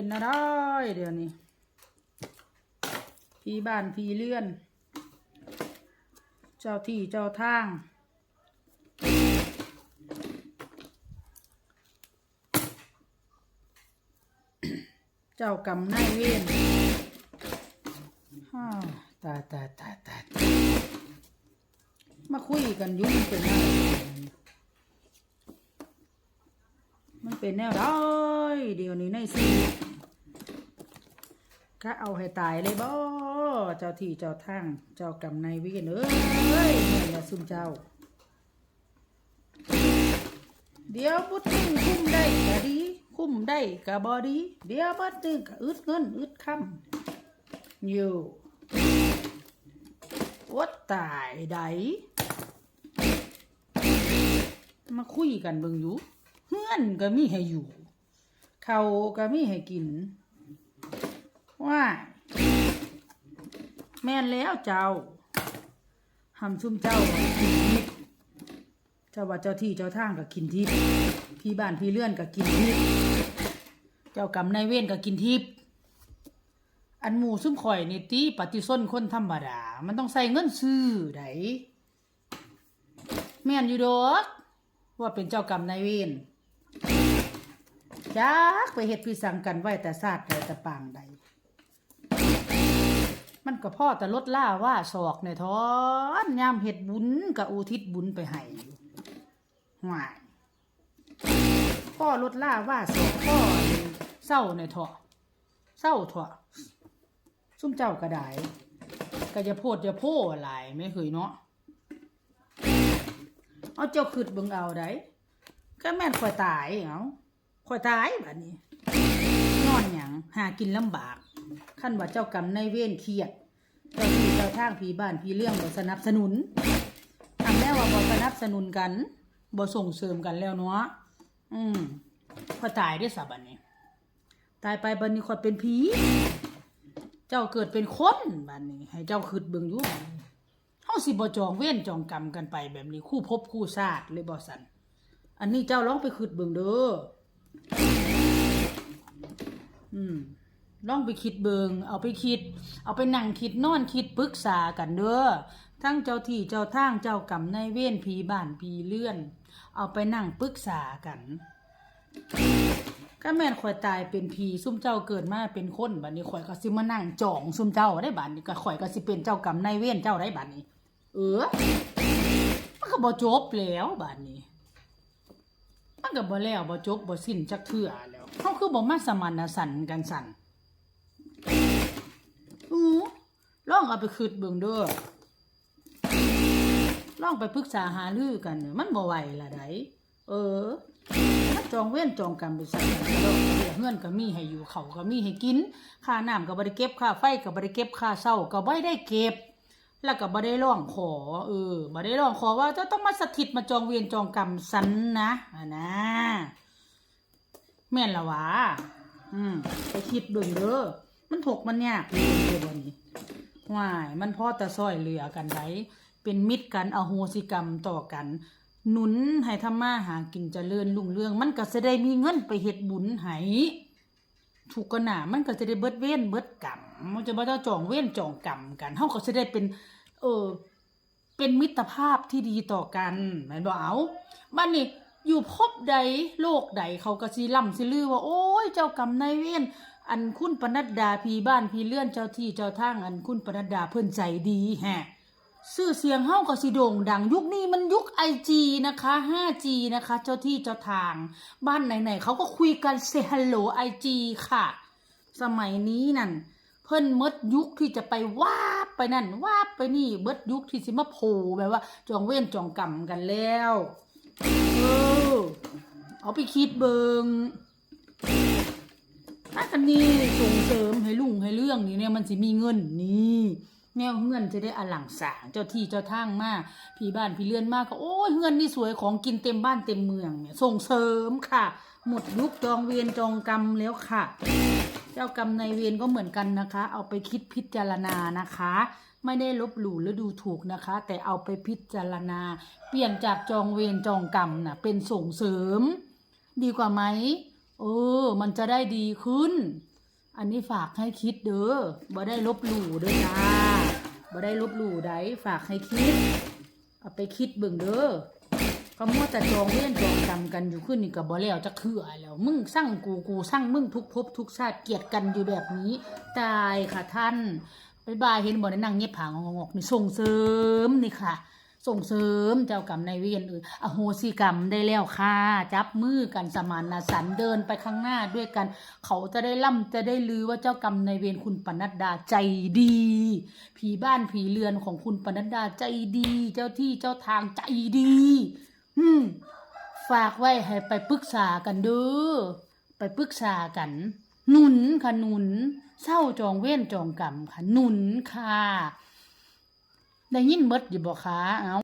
เป็นอะไรเดี๋ยวนี้พี่บ้านพี่เลื่อน เจ้าที่เจ้าทางเจ้ากรรมนายเวรฮ่าตาตาตาตายตายมาคุยกันยุ่งเป็นอะไรมัน เป็นแนวได้เดี๋ยวนี้ในสิก็เอาให้ตายเลยบ่เจ้าที่เจ้าทางเจ้ากรรมนายเวรเอ้ยนี่แหละซุ่มเจ้า เดี๋ยวบุตรนึงคุ้มได้ก็ดี คุ้มได้ก็บ่ดี เดี๋ยวบัดนึงก็อึดเงินอึดคำอยู่อดตายใดมาคุยกันเบิ่งอยู่ เฮือนก็มีให้อยู่ เขาก็มีให้กิน ว่า แม่นแล้วเจ้าหำซุ่มเจ้ากินทิพย์เจ้าว่าเจ้าที่เจ้าทางก็กินทิพย์พี่บ้านพี่เลื่อนก็กินทิพย์เจ้ากรรมนายเวรก็กินทิพย์อันหมูซุ่มข่อยนี่ตีปฏิสนคนธรรมดา มันต้องใส่เงินซื้อไดแม่นอยู่ดอกว่าเป็นเจ้ากรรมนายเวร จักไปเฮ็ดพิสังกันไว้แต่ศาสตร์แต่ปางใด มันก็พ่อแต่ลดล่าว่าศอกในท้อนยามเฮ็ดบุญกับอุทิศบุญไปให้อยู่ห่วยพ่อลดล่าว่าศอกพ่อเศร้าในท้อเศร้าท้อซุ่มเจ้าก็ได้ก็จะโพดจะโพ่หลายไม่เคยเนาะเอาเจ้าขึ้นเบิ่งเอาได้ก็แม่นข่อยตายเอา ข่อยตายบัดนี้ นอนหยังหากินลำบากขั้นว่าเจ้ากรรมนายเวรเครียดเจ้าที่เจ้าทางผีบ้านผีเรื่องบ่สนับสนุนทำแล้วว่าบ่สนับสนุนกันบ่ส่งเสริมกันแล้วเนาะอืมพอยตายได้อสาบันนี้ ตายไปบัดนี้ค่อยเป็นผี เจ้าเกิดเป็นคนบัดนี้ ให้เจ้าคิดเบิ่งอยู่เฮาสิบ่จองเวรจองกรรมกันไปแบบนี้คู่ภพคู่ชาติเลยบ่สันอันนี้เจ้าลองไปคิดเบิ่งเด้อ อืมลองไปคิดเบิง เอาไปคิด เอาไปนั่งคิดนอนคิดปรึกษากันเด้อ ทั้งเจ้าที่เจ้าทางเจ้ากรรมนายเวรผีบ้านผีเลื่อน เอาไปนั่งปรึกษากันก็แม่นข่อยตายเป็นผีซุ่มเจ้าเกิดมาเป็นคนบัดนี้ข่อยก็สิมานั่งจองซุ่มเจ้าได้บัดนี้ก็ข่อยก็สิเป็นเจ้ากรรมนายเวรเจ้าได้บัดนี้ เออมันก็บ่จบแล้วบัดนี้ มันก็บ่แล้วบ่จบบ่สิ้นจักเทื่อแล้วเฮาคือบ่มาสมานสันกันสันอือลองเอาไปคืดเบิ่งเด้อลองไปปรึกษาหารือกัน มันบ่ไหวละไดเออถ้าจองเว้นจองกรรมไปสั่งกันแล้วเดี๋ยวเงินก็มีให้อยู่เขาก็มีให้กิน ค่าน้ำก็บ่ได้เก็บค่าไฟก็บ่ได้เก็บค่าเช่าก็บ่ได้เก็บ แล้วก็บ่ได้ร้องขอ เออบ่ได้ร้องขอว่าจะต้องมาสถิตมาจองเวรจองกรรมสันนะอะนะแม่นละวะอืมไปคิดเบิ่งเด้อมันถกมันยากเลยบ่นี้ว่ายมันพอแต่ซอยเหลือกันไว้เป็นมิตรกันอโหสิกรรมต่อกัน หนุนให้ทำมาหากินเจริญรุ่งเรือง มันก็จะได้มีเงินไปเฮ็ดบุญให้ ถูกกันหนามันก็จะได้เบิดเว้นเบิดกรรมมันจะบ่ต้องจองเว้นจองกรรมกันเฮาก็จะได้เป็น เออ เป็นมิตรภาพที่ดีต่อกันแม่นบ่เอาบ้านนี้อยู่ภพใดโลกใดเขาก็สิล่ำสิลือว่า โอ้ย เจ้ากรรมนายเวรอันคุณปนัดดาพีบ้านพีเลื่อนเจ้าที่เจ้าทางอันคุณปนัดดาเพิ่นใจดีแฮะ ชื่อเสียงเฮาก็สิโด่งดังยุคนี้มันยุค IG นะคะ 5G นะคะ เจ้าที่เจ้าทาง บ้านไหนๆเขาก็คุยกันเซฮัลโหล IG ค่ะ สมัยนี้นั่น เพิ่นหมดยุคที่จะไปวาไปนั่นวาไปนี่เบิดยุคที่สิมาโผล่แบบว่า จองเว้นจองกรรมกันแล้วเออเอาไปคิดเบิงถ้ากันนี่ส่งเสริมให้ลุงให้เรื่องนี้เนี่ยมันสิมีเงินนี่ แนวเงินจะได้อลังสางเจ้าที่เจ้าทางมากพี่บ้านพี่เลื่อนมากก็โอ้ยเงินนี่สวยของกินเต็มบ้านเต็มเมืองเนี่ยส่งเสริมค่ะ หมดยุคจองเวียนจองกรรมแล้วค่ะ เจ้ากรรมในายเวรก็เหมือนกันนะคะ เอาไปคิดพิจารณานะคะ ไม่ได้ลบหลู่หรือดูถูกนะคะ แต่เอาไปพิจารณา เปลี่ยนจากจองเวรจองกรรมนะเป็นส่งเสริม ดีกว่าไหมเออ มันจะได้ดีขึ้น อันนี้ฝากให้คิดเด้อบ่ได้ลบหลู่เด้อจ้า บ่ได้ลบหลู่ใดฝากให้คิด เอาไปคิดเบิ่งเด้อก็มัวแต่จองเวรจองกรรมกันอยู่ขึ้นนี่ก็บ่แล้วจะเขื่อแล้ว มึงสั่งกูกูสั่งมึงทุกภพทุกชาติเกลียดกันอยู่แบบนี้ ตายค่ะท่านบ๊ายบายเห็นบ่ได้นั่งเงียบผางงอกนี่ส่งเสริมนี่ค่ะ ส่งเสริมเจ้ากรรมนายเวรเอื่นอโหสิกรรมได้แล้วค่ะ จับมือกันสมานสันเดินไปข้างหน้าด้วยกัน เขาจะได้ล่ำจะได้ลือว่าเจ้ากรรมนายเวรคุณปนัดดาใจดี ผีบ้านผีเรือนของคุณปนัดดาใจดี เจ้าที่เจ้าทางใจดี อืมฝากไว้ให้ไปปรึกษากันเด้อไปปรึกษากันหนุนค่ะหนุนเศร้าจองเว้นจองกรรมค่ะหนุนค่ะ ได้ยินเบิดอยู่บ่คะเอา